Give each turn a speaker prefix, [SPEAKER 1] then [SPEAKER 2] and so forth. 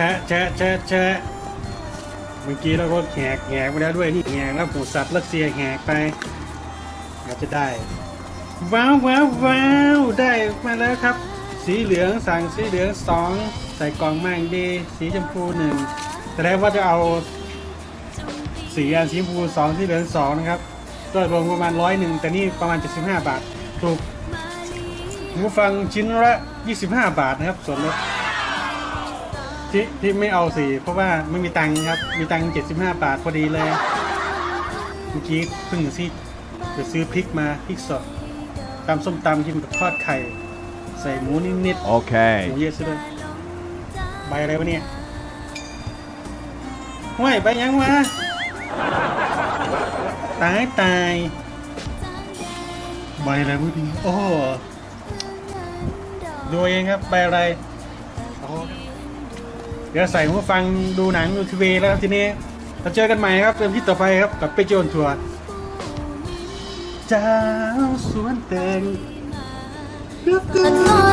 [SPEAKER 1] แชะแชะแชะเมื่อกี้เราก็แหกแหกไปแล้วด้วยนี่แหกแล้วหมูสัตว์รัสเซียแหกไปเราจะได้ ว้าวว้าวว้าวได้มาแล้วครับ สีเหลืองสั่งสีเหลืองสองใส่กล่องมาอย่งดีสีชมพูหนึ่งแสดงว่าจะเอาสีอันสีชมพูสองสีเหลืองสองนะครับก็รวมประมาณร้อยหนึ่งแต่นี่ประมาณ 75 บาท ถูกหูฟังชิ้นละ 25 บาทนะครับส่วนลด ที่ที่ไม่เอาสีเพราะว่าไม่มีตังค์ครับ มีตังค์75บาทพอดีเลย เมื่อกี้เพิ่งซื้อจะซื้อพริกมาพริกสดตำส้มตำกินกับทอดไข่ ใส่หมูนิดๆ
[SPEAKER 2] Okay.
[SPEAKER 1] หมูเยอะซะด้วยใบอะไรวะเนี่ยห้วยใบยังวะตายตายใบอะไรวะนี่โอ้โหดูเองครับใบอะไรโอ้โห เดี๋ยวใส่หูฟังดูหนังดูทีวีแล้วครับทีนี้เราเจอกันใหม่ครับเริ่มที่ต่อไปครับกับไปโจนทัวร์เจ้าสวนเต็ง
[SPEAKER 3] ถอยมา